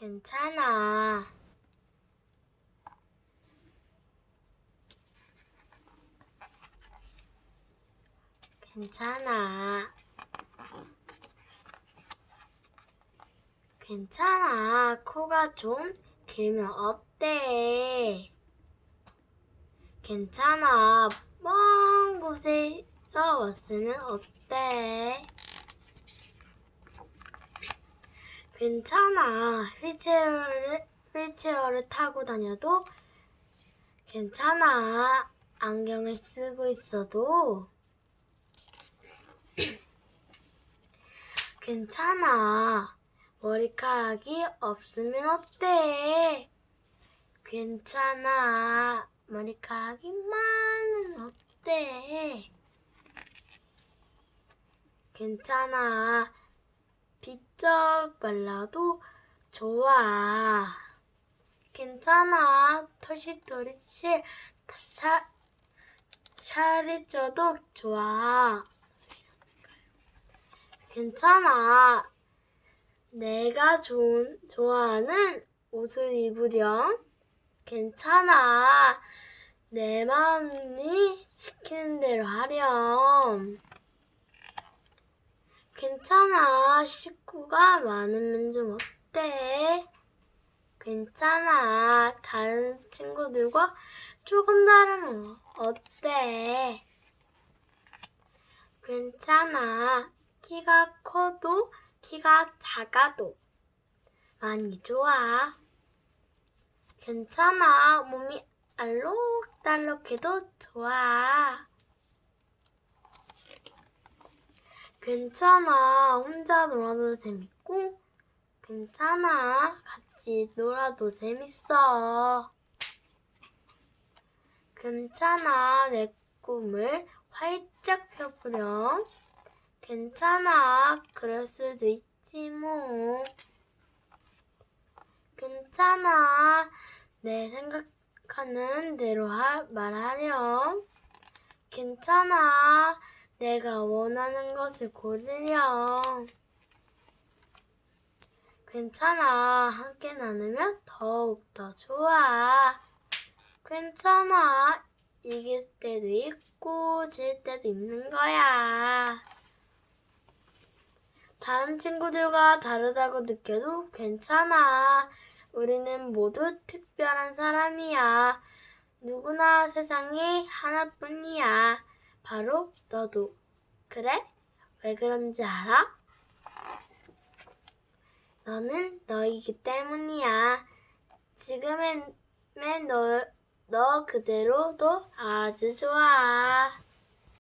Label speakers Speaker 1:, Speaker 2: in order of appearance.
Speaker 1: 괜찮아. 괜찮아. 괜찮아. 코가 좀 길면 어때? 괜찮아. 먼 곳에서 왔으면 어때? 괜찮아. 휠체어를, 휠체어를 타고 다녀도 괜찮아. 안경을 쓰고 있어도 괜찮아. 머리카락이 없으면 어때? 괜찮아. 머리카락이 많으면 어때? 괜찮아. 비쩍 말라도 좋아. 괜찮아. 샤, 샤리 쪄도 좋아. 괜찮아. 내가 좋은, 좋아하는 옷을 입으렴. 괜찮아. 내 마음이 시키는 대로 하렴. 괜찮아. 식구가 많으면 좀 어때? 괜찮아. 다른 친구들과 조금 다르면 어때? 괜찮아. 키가 커도 키가 작아도 많이 좋아. 괜찮아. 몸이 알록달록해도 좋아. 괜찮아. 혼자 놀아도 재밌고, 괜찮아. 같이 놀아도 재밌어. 괜찮아. 내 꿈을 활짝 펴보렴. 괜찮아. 그럴 수도 있지 뭐. 괜찮아. 내 생각하는 대로 하, 말하렴. 괜찮아. 내가 원하는 것을 고르렴. 괜찮아. 함께 나누면 더욱 더 좋아. 괜찮아. 이길 때도 있고, 질 때도 있는 거야. 다른 친구들과 다르다고 느껴도 괜찮아. 우리는 모두 특별한 사람이야. 누구나 세상에 하나뿐이야. 바로 너도. 그래? 왜 그런지 알아? 너는 너이기 때문이야. 지금의 너, 너 그대로도 아주 좋아.